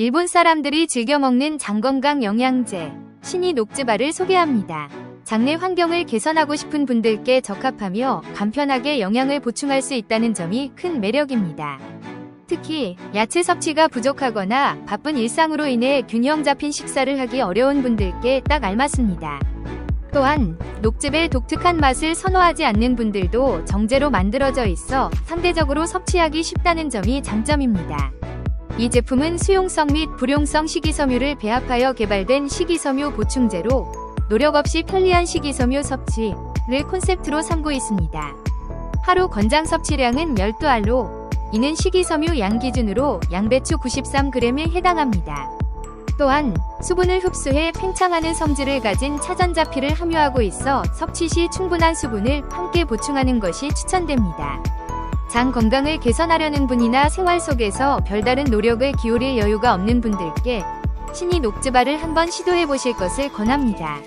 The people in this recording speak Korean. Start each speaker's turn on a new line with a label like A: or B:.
A: 일본 사람들이 즐겨 먹는 장건강 영양제 신이 녹즙알을 소개합니다. 장내 환경을 개선하고 싶은 분들께 적합하며 간편하게 영양을 보충할 수 있다는 점이 큰 매력입니다. 특히 야채 섭취가 부족하거나 바쁜 일상으로 인해 균형 잡힌 식사를 하기 어려운 분들께 딱 알맞습니다. 또한 녹즙의 독특한 맛을 선호하지 않는 분들도 정제로 만들어져 있어 상대적으로 섭취하기 쉽다는 점이 장점입니다. 이 제품은 수용성 및 불용성 식이섬유를 배합하여 개발된 식이섬유 보충제로 노력 없이 편리한 식이섬유 섭취를 콘셉트로 삼고 있습니다. 하루 권장 섭취량은 12알로 이는 식이섬유 양 기준으로 양배추 93g에 해당합니다. 또한 수분을 흡수해 팽창하는 성질을 가진 차전자피를 함유하고 있어 섭취 시 충분한 수분을 함께 보충하는 것이 추천됩니다. 장 건강을 개선하려는 분이나 생활 속에서 별다른 노력을 기울일 여유가 없는 분들께 신이 녹즙알을 한번 시도해 보실 것을 권합니다.